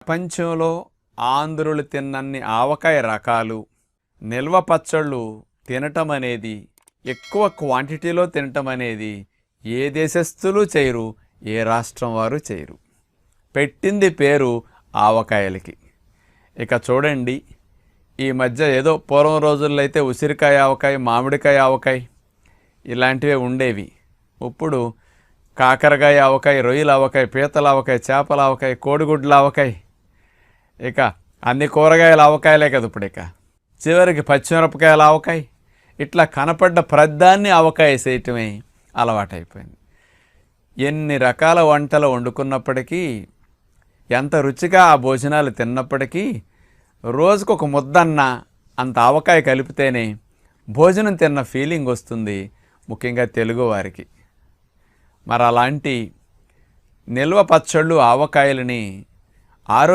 ప్రపంచంలో ఆంధ్రులు తిన్నన్ని ఆవకాయ రకాలు నిల్వ పచ్చళ్ళు తినటం అనేది ఎక్కువ క్వాంటిటీలో తినటం అనేది ఏ దేశస్థులు చేయరు ఏ రాష్ట్రం వారు చేయరు. పెట్టింది పేరు ఆవకాయలకి. ఇక చూడండి ఈ మధ్య ఏదో పూర్వం రోజుల్లో అయితే ఉసిరికాయ ఆవకాయ మామిడికాయ ఆవకాయ ఇలాంటివే ఉండేవి. ఇప్పుడు కాకరకాయ ఆవకాయ రొయ్యల ఆవకాయ పీతల ఆవకాయ చేపల ఆవకాయ కోడిగుడ్ల ఆవకాయ ఇక అన్ని కూరగాయలు ఆవకాయలే కదా ఇప్పుడు ఇక. చివరికి పచ్చిమిరపకాయల ఆవకాయ. ఇట్లా కనపడ్డ ప్రద్దాన్ని ఆవకాయ చేయటమే అలవాటైపోయింది. ఎన్ని రకాల వంటలు వండుకున్నప్పటికీ ఎంత రుచిగా ఆ భోజనాలు తిన్నప్పటికీ రోజుకు ఒక ముద్దన్న అంత ఆవకాయ కలిపితేనే భోజనం తిన్న ఫీలింగ్ వస్తుంది ముఖ్యంగా తెలుగు వారికి. మరి అలాంటి నిల్వ పచ్చళ్ళు ఆవకాయలని ఆరో